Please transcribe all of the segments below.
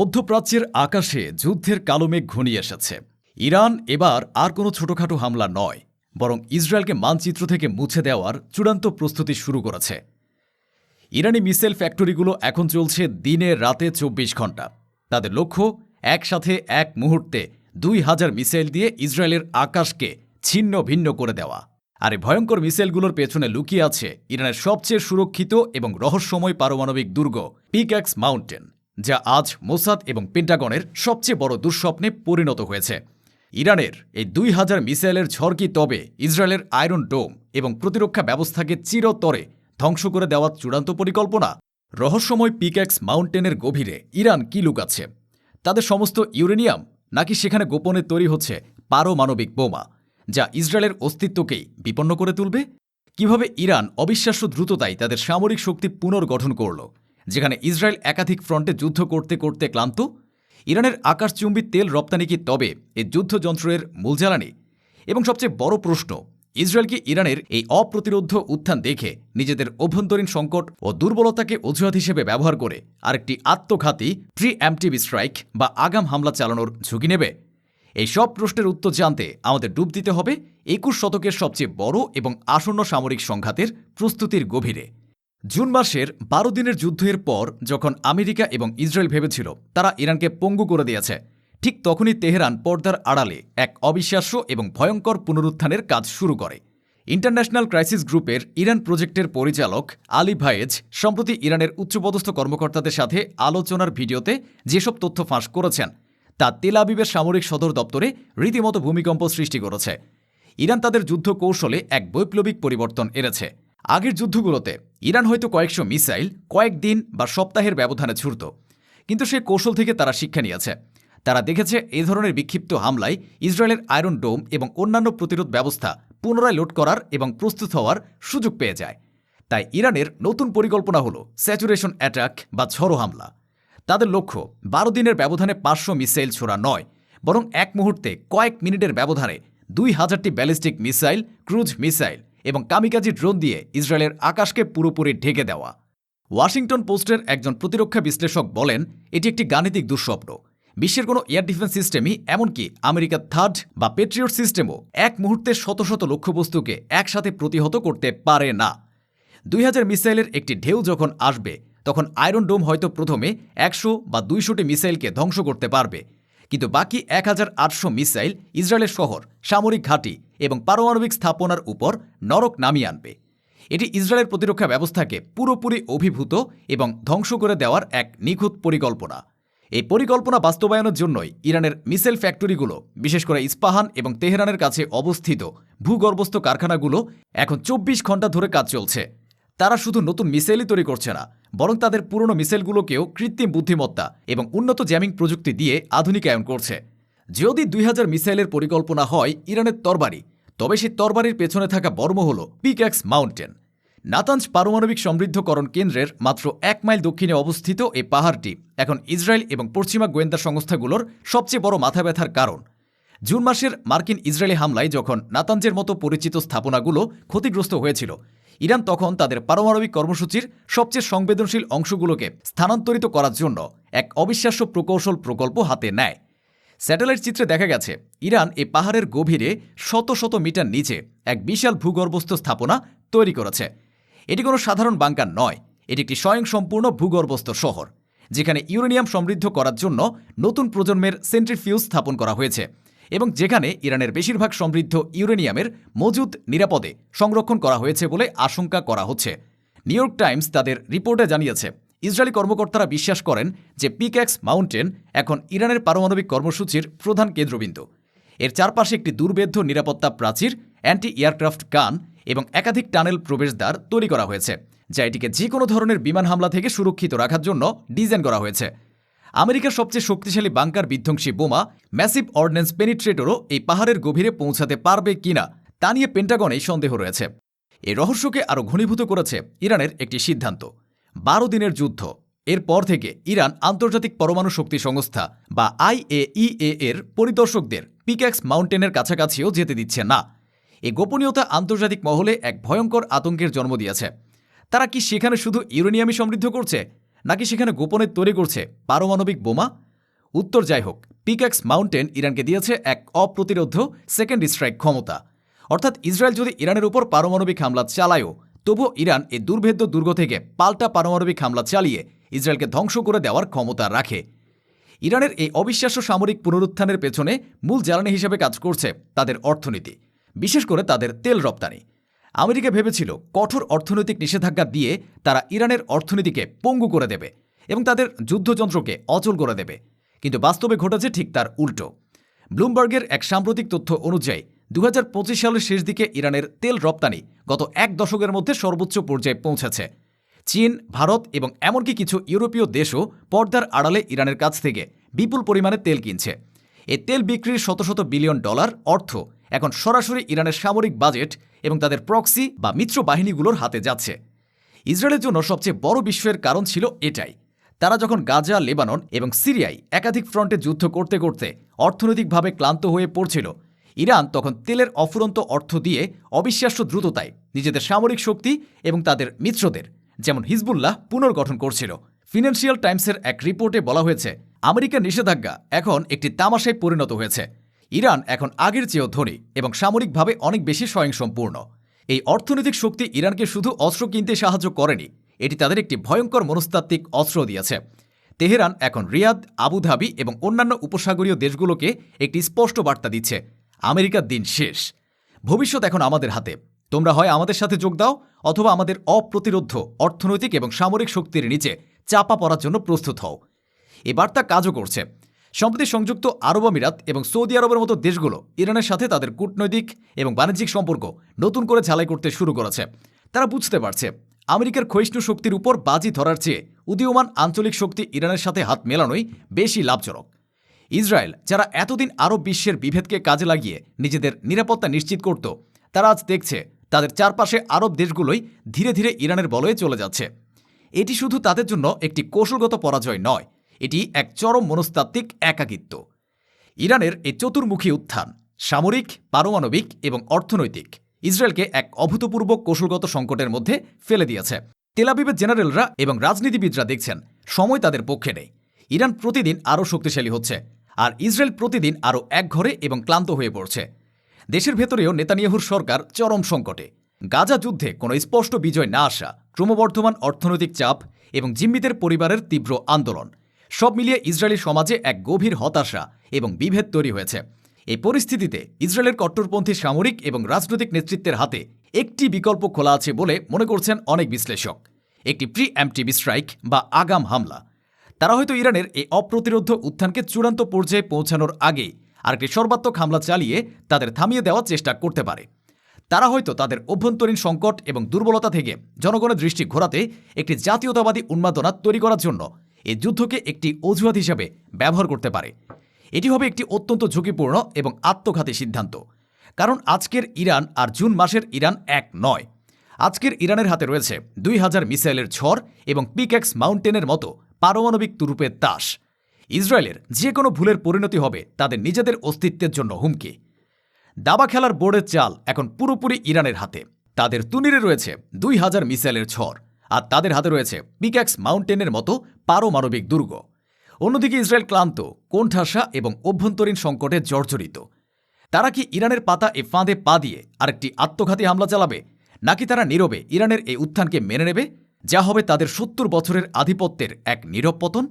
মধ্যপ্রাচ্যের আকাশে যুদ্ধের কালো মেঘ ঘনিয়ে এসেছে। ইরান এবার আর কোনো ছোটখাটো হামলা নয়, বরং ইসরায়েলকে মানচিত্র থেকে মুছে দেওয়ার চূড়ান্ত প্রস্তুতি শুরু করেছে। ইরানি মিসাইল ফ্যাক্টরিগুলো এখন চলছে দিনে রাতে চব্বিশ ঘণ্টা। তাদের লক্ষ্য, একসাথে এক মুহূর্তে দুই হাজার মিসাইল দিয়ে ইসরায়েলের আকাশকে ছিন্ন ভিন্ন করে দেওয়া। আর এই ভয়ঙ্কর মিসাইলগুলোর পেছনে লুকিয়ে আছে ইরানের সবচেয়ে সুরক্ষিত এবং রহস্যময় পারমাণবিক দুর্গ পিক্যাক্স মাউন্টেন। যা আজ মোসাদ এবং পেন্টাগনের সবচেয়ে বড় দুঃস্বপ্নে পরিণত হয়েছে। ইরানের এই দুই হাজার মিসাইলের ঝড় কি তবে ইসরায়েলের আয়রন ডোম এবং প্রতিরক্ষা ব্যবস্থাকে চিরতরে ধ্বংস করে দেওয়ার চূড়ান্ত পরিকল্পনা রহস্যময় পিক্যাক্স মাউন্টেনের গভীরে ইরান কি লুকাচ্ছে? তাদের সমস্ত ইউরেনিয়াম নাকি সেখানে গোপনে তৈরি হচ্ছে পারমাণবিক বোমা, যা ইসরায়েলের অস্তিত্বকেই বিপন্ন করে তুলবে? কীভাবে ইরান অবিশ্বাস্য দ্রুততায় তাদের সামরিক শক্তি পুনর্গঠন করল? যেখানে ইসরায়েল একাধিক ফ্রন্টে যুদ্ধ করতে করতে ক্লান্ত, ইরানের আকাশচুম্বী তেল রপ্তানি কি তবে এই যুদ্ধযন্ত্রের মূল জ্বালানি? এবং সবচেয়ে বড় প্রশ্ন, ইসরায়েল কি ইরানের এই অপ্রতিরোধ উত্থান দেখে নিজেদের অভ্যন্তরীণ সংকট ও দুর্বলতাকে অজুহাত হিসেবে ব্যবহার করে আরেকটি আত্মঘাতী প্রি অ্যাম্পটিভ স্ট্রাইক বা আগাম হামলা চালানোর ঝুঁকি নেবে? এই সব প্রশ্নের উত্তর জানতে আমাদের ডুব দিতে হবে একুশ শতকের সবচেয়ে বড় এবং আসন্ন সামরিক সংঘাতের প্রস্তুতির গভীরে। জুন মাসের বারো দিনের যুদ্ধের পর যখন আমেরিকা এবং ইসরায়েল ভেবেছিল তারা ইরানকে পঙ্গু করে দিয়েছে, ঠিক তখনই তেহরান পর্দার আড়ালে এক অবিশ্বাস্য এবং ভয়ঙ্কর পুনরুত্থানের কাজ শুরু করে। ইন্টারন্যাশনাল ক্রাইসিস গ্রুপের ইরান প্রজেক্টের পরিচালক আলী ভায়েজ সম্প্রতি ইরানের উচ্চপদস্থ কর্মকর্তাদের সাথে আলোচনার ভিডিওতে যেসব তথ্য ফাঁস করেছেন, তা তেল আবিবের সামরিক সদর দপ্তরে রীতিমতো ভূমিকম্প সৃষ্টি করেছে। ইরান তাদের যুদ্ধ কৌশলে এক বৈপ্লবিক পরিবর্তন এনেছে। আগের যুদ্ধগুলোতে ইরান হয়তো কয়েকশো মিসাইল কয়েকদিন বা সপ্তাহের ব্যবধানে ছুড়ত। কিন্তু সে কৌশল থেকে তারা শিক্ষা নিয়েছে। তারা দেখেছে এই ধরনের বিক্ষিপ্ত হামলায় ইসরায়েলের আয়রন ডোম এবং অন্যান্য প্রতিরোধ ব্যবস্থা পুনরায় লোড করার এবং প্রস্তুত হওয়ার সুযোগ পেয়ে যায়। তাই ইরানের নতুন পরিকল্পনা হল স্যাচুরেশন অ্যাটাক বা ঝড়ো হামলা। তাদের লক্ষ্য, বারো দিনের ব্যবধানে পাঁচশো মিসাইল ছোড়া নয়, বরং এক মুহূর্তে কয়েক মিনিটের ব্যবধানে দুই হাজারটি ব্যালিস্টিক মিসাইল, ক্রুজ মিসাইল এবং কামিকাজি ড্রোন দিয়ে ইসরায়েলের আকাশকে পুরোপুরি ঢেকে দেওয়া। ওয়াশিংটন পোস্টের একজন প্রতিরক্ষা বিশ্লেষক বলেন, এটি একটি গাণিতিক দুঃস্বপ্ন। বিশ্বের কোনো এয়ার ডিফেন্স সিস্টেমই, এমনকি আমেরিকার থার্ড বা পেট্রিয়ট সিস্টেমও, এক মুহূর্তে শত শত লক্ষ্যবস্তুকে একসাথে প্রতিহত করতে পারে না। দুই হাজার মিসাইলের একটি ঢেউ যখন আসবে, তখন আয়রন ডোম হয়তো প্রথমে একশো বা দুইশোটি মিসাইলকে ধ্বংস করতে পারবে। কিন্তু বাকি এক হাজার আটশো মিসাইল ইসরায়েলের শহর, সামরিক ঘাঁটি এবং পারমাণবিক স্থাপনার উপর নরক নামিয়ে আনবে। এটি ইসরায়েলের প্রতিরক্ষা ব্যবস্থাকে পুরোপুরি অভিভূত এবং ধ্বংস করে দেওয়ার এক নিখুঁত পরিকল্পনা। এই পরিকল্পনা বাস্তবায়নের জন্যই ইরানের মিসাইল ফ্যাক্টরিগুলো, বিশেষ করে ইস্পাহান এবং তেহরানের কাছে অবস্থিত ভূগর্ভস্থ কারখানাগুলো, এখন চব্বিশ ঘণ্টা ধরে কাজ চলছে। তারা শুধু নতুন মিসাইলই তৈরি করছে না, বরং তাদের পুরনো মিসাইলগুলোকেও কৃত্রিম বুদ্ধিমত্তা এবং উন্নত জ্যামিং প্রযুক্তি দিয়ে আধুনিকায়ন করছে। যদি দুই হাজার মিসাইলের পরিকল্পনা হয় ইরানের তরবারি, তবে সেই তরবারির পেছনে থাকা বর্ম হল পিক্যাক্স মাউন্টেন। নাতাঞ্জ পারমাণবিক সমৃদ্ধকরণ কেন্দ্রের মাত্র এক মাইল দক্ষিণে অবস্থিত এই পাহাড়টি এখন ইসরায়েল এবং পশ্চিমা গোয়েন্দা সংস্থাগুলোর সবচেয়ে বড় মাথা ব্যথার কারণ। জুন মাসের মার্কিন ইসরায়েলি হামলায় যখন নাতাঞ্জের মতো পরিচিত স্থাপনাগুলো ক্ষতিগ্রস্ত হয়েছিল, ইরান তখন তাদের পারমাণবিক কর্মসূচির সবচেয়ে সংবেদনশীল অংশগুলোকে স্থানান্তরিত করার জন্য এক অবিশ্বাস্য প্রকৌশল প্রকল্প হাতে নেয়। স্যাটেলাইট চিত্রে দেখা গেছে, ইরান এ পাহাড়ের গভীরে শত শত মিটার নিচে এক বিশাল ভূগর্ভস্থ স্থাপনা তৈরি করেছে। এটি কোনো সাধারণ বাংকার নয়, এটি একটি স্বয়ংসম্পূর্ণ ভূগর্ভস্থ শহর, যেখানে ইউরেনিয়াম সমৃদ্ধ করার জন্য নতুন প্রজন্মের সেন্ট্রিফিউজ স্থাপন করা হয়েছে এবং যেখানে ইরানের বেশিরভাগ সমৃদ্ধ ইউরেনিয়ামের মজুদ নিরাপদে সংরক্ষণ করা হয়েছে বলে আশঙ্কা করা হচ্ছে। নিউ ইয়র্ক টাইমস তাদের রিপোর্টে জানিয়েছে ইসরায়েলি কর্মকর্তারা বিশ্বাস করেন যে পিক্যাক্স মাউন্টেন এখন ইরানের পারমাণবিক কর্মসূচির প্রধান কেন্দ্রবিন্দু। এর চারপাশে একটি দুর্বেদ্য নিরাপত্তা প্রাচীর অ্যান্টি এয়ারক্রাফট গান এবং একাধিক টানেল প্রবেশদ্বার তৈরি করা হয়েছে, যা এটিকে যে কোনো ধরনের বিমান হামলা থেকে সুরক্ষিত রাখার জন্য ডিজাইন করা হয়েছে। আমেরিকার সবচেয়ে শক্তিশালী বাংকার বিধ্বংসী বোমা ম্যাসিভ অর্ডিন্যান্স পেনিট্রেটরও এই পাহাড়ের গভীরে পৌঁছাতে পারবে কিনা তা নিয়ে পেন্টাগনেই সন্দেহ রয়েছে। এই রহস্যকে আরও ঘনীভূত করেছে ইরানের একটি সিদ্ধান্ত। বারো দিনের যুদ্ধ। এরপর থেকে ইরান আন্তর্জাতিক পরমাণু শক্তি সংস্থা বা আইএইএ এর পরিদর্শকদের পিক্যাক্স মাউন্টেনের কাছাকাছিও যেতে দিচ্ছে না। এ গোপনীয়তা আন্তর্জাতিক মহলে এক ভয়ঙ্কর আতঙ্কের জন্ম দিয়েছে। তারা কি সেখানে শুধু ইউরেনিয়ামই সমৃদ্ধ করছে, নাকি সেখানে গোপনে তৈরি করছে পারমাণবিক বোমা? উত্তর যাই হোক পিক্যাক্স মাউন্টেন ইরানকে দিয়েছে এক অপ্রতিরোধ্য সেকেন্ড স্ট্রাইক ক্ষমতা। অর্থাৎ ইসরায়েল যদি ইরানের উপর পারমাণবিক হামলা চালায়ও তবুও ইরান এই দুর্ভেদ্য দুর্গ থেকে পাল্টা পারমাণবিক হামলা চালিয়ে ইসরায়েলকে ধ্বংস করে দেওয়ার ক্ষমতা রাখে। ইরানের এই অবিশ্বাস্য সামরিক পুনরুত্থানের পেছনে মূল জ্বালানি হিসেবে কাজ করছে তাদের অর্থনীতি, বিশেষ করে তাদের তেল রপ্তানি। আমেরিকা ভেবেছিল কঠোর অর্থনৈতিক নিষেধাজ্ঞা দিয়ে তারা ইরানের অর্থনীতিকে পঙ্গু করে দেবে এবং তাদের যুদ্ধযন্ত্রকে অচল করে দেবে। কিন্তু বাস্তবে ঘটেছে ঠিক তার উল্টো। ব্লুমবার্গের এক সাম্প্রতিক তথ্য অনুযায়ী দু হাজার পঁচিশ সালের শেষ দিকে ইরানের তেল রপ্তানি গত এক দশকের মধ্যে সর্বোচ্চ পর্যায়ে পৌঁছেছে। চীন, ভারত এবং এমনকি কিছু ইউরোপীয় দেশও পর্দার আড়ালে ইরানের কাছ থেকে বিপুল পরিমাণে তেল কিনছে। এ তেল বিক্রির শত শত বিলিয়ন ডলার অর্থ এখন সরাসরি ইরানের সামরিক বাজেট এবং তাদের প্রক্সি বা মিত্র বাহিনীগুলোর হাতে যাচ্ছে। ইসরায়েলের জন্য সবচেয়ে বড় বিস্ময়ের কারণ ছিল এটাই। তারা যখন গাজা, লেবানন এবং সিরিয়ায় একাধিক ফ্রন্টে যুদ্ধ করতে করতে অর্থনৈতিকভাবে ক্লান্ত হয়ে পড়ছিল ইরান তখন তেলের অফুরন্ত অর্থ দিয়ে অবিশ্বাস্য দ্রুততায় নিজেদের সামরিক শক্তি এবং তাদের মিত্রদের, যেমন হিজবুল্লাহ, পুনর্গঠন করছিল। ফিনান্সিয়াল টাইমসের এক রিপোর্টে বলা হয়েছে, আমেরিকার নিষেধাজ্ঞা এখন একটি তামাশায় পরিণত হয়েছে। ইরান এখন আগের চেয়েও ধনী এবং সামরিকভাবে অনেক বেশি স্বয়ংসম্পূর্ণ। এই অর্থনৈতিক শক্তি ইরানকে শুধু অস্ত্র কিনতে সাহায্য করেনি, এটি তাদের একটি ভয়ঙ্কর মনস্তাত্ত্বিক অস্ত্র দিয়েছে। তেহরান এখন রিয়াদ, আবুধাবি এবং অন্যান্য উপসাগরীয় দেশগুলোকে একটি স্পষ্ট বার্তা দিচ্ছে। আমেরিকার দিন শেষ। ভবিষ্যৎ এখন আমাদের হাতে। তোমরা হয় আমাদের সাথে যোগ দাও অথবা আমাদের অপ্রতিরোধ্য অর্থনৈতিক এবং সামরিক শক্তির নিচে চাপা পড়ার জন্য প্রস্তুত হও। এ বার্তা কাজও করছে। সম্প্রতি সংযুক্ত আরব আমিরাত এবং সৌদি আরবের মতো দেশগুলো ইরানের সাথে তাদের কূটনৈতিক এবং বাণিজ্যিক সম্পর্ক নতুন করে ঝালাই করতে শুরু করেছে। তারা বুঝতে পারছে, আমেরিকার ক্ষয়িষ্ণু শক্তির উপর বাজি ধরার চেয়ে উদীয়মান আঞ্চলিক শক্তি ইরানের সাথে হাত মেলানোই বেশি লাভজনক। ইসরায়েল, যারা এতদিন আরব বিশ্বের বিভেদকে কাজে লাগিয়ে নিজেদের নিরাপত্তা নিশ্চিত করত, তারা আজ দেখছে তাদের চারপাশে আরব দেশগুলোই ধীরে ধীরে ইরানের বলয়ে চলে যাচ্ছে। এটি শুধু তাদের জন্য একটি কৌশলগত পরাজয় নয়, এটি এক চরম মনস্তাত্ত্বিক একাকিত্ব। ইরানের এই চতুর্মুখী উত্থান সামরিক, পারমাণবিক এবং অর্থনৈতিক ইসরায়েলকে এক অভূতপূর্ব কৌশলগত সংকটের মধ্যে ফেলে দিয়েছে। তেলাবিবের জেনারেলরা এবং রাজনীতিবিদরা দেখছেন, সময় তাদের পক্ষে নেই। ইরান প্রতিদিন আরও শক্তিশালী হচ্ছে। আর ইসরায়েল প্রতিদিন আরও একঘরে এবং ক্লান্ত হয়ে পড়ছে। দেশের ভেতরেও নেতানিয়াহুর সরকার চরম সংকটে। গাজা যুদ্ধে কোনো স্পষ্ট বিজয় না আসা, ক্রমবর্ধমান অর্থনৈতিক চাপ এবং জিম্মিদের পরিবারের তীব্র আন্দোলন, সব মিলিয়ে ইসরায়েলি সমাজে এক গভীর হতাশা এবং বিভেদ তৈরি হয়েছে। এই পরিস্থিতিতে ইসরায়েলের কট্টরপন্থী সামরিক এবং রাজনৈতিক নেতৃত্বের হাতে একটি বিকল্প খোলা আছে বলে মনে করছেন অনেক বিশ্লেষক। একটি প্রি অ্যাম্পটিভ স্ট্রাইক বা আগাম হামলা। তারা হয়তো ইরানের এই অপ্রতিরোধ উত্থানকে চূড়ান্ত পর্যায়ে পৌঁছানোর আগে আরেকটি সর্বাত্মক হামলা চালিয়ে তাদের থামিয়ে দেওয়ার চেষ্টা করতে পারে। তারা হয়তো তাদের অভ্যন্তরীণ সংকট এবং দুর্বলতা থেকে জনগণের দৃষ্টি ঘোরাতে একটি জাতীয়তাবাদী উন্মাদনা তৈরি করার জন্য এই যুদ্ধকে একটি অজুহাত হিসাবে ব্যবহার করতে পারে। এটি হবে একটি অত্যন্ত ঝুঁকিপূর্ণ এবং আত্মঘাতী সিদ্ধান্ত। কারণ আজকের ইরান আর জুন মাসের ইরান এক নয়। আজকের ইরানের হাতে রয়েছে দুই হাজার মিসাইলের ঝড় এবং পিক্যাক্স মাউন্টেনের মতো পারমাণবিক তুরুপের তাস ইসরায়েলের যে কোনো ভুলের পরিণতি হবে তাদের নিজেদের অস্তিত্বের জন্য হুমকি। দাবা খেলার বোর্ডের চাল এখন পুরোপুরি ইরানের হাতে। তাদের তুনিরে রয়েছে দুই হাজার মিসাইলের ঝড় আর তাদের হাতে রয়েছে পিক্যাক্স মাউন্টেনের মতো পারমাণবিক দুর্গ। অন্যদিকে ইসরায়েল ক্লান্ত, কোণঠাসা এবং অভ্যন্তরীণ সংকটে জর্জরিত। তারা কি ইরানের পাতা এ ফাঁদে পা দিয়ে আরেকটি আত্মঘাতী হামলা চালাবে, নাকি তারা নীরবে ইরানের এই উত্থানকে মেনে নেবে? যা হবে তাদের সত্তর বছরের আধিপত্যের এক নীরব পতন।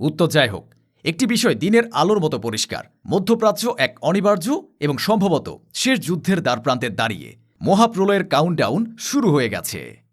উত্তর যাই হোক, একটি বিষয় দিনের আলোর মতো পরিষ্কার। মধ্যপ্রাচ্য এক অনিবার্য এবং সম্ভবত শেষ যুদ্ধের দ্বারপ্রান্তে দাঁড়িয়ে মহাপ্রলয়ের কাউন্টডাউন শুরু হয়ে গেছে।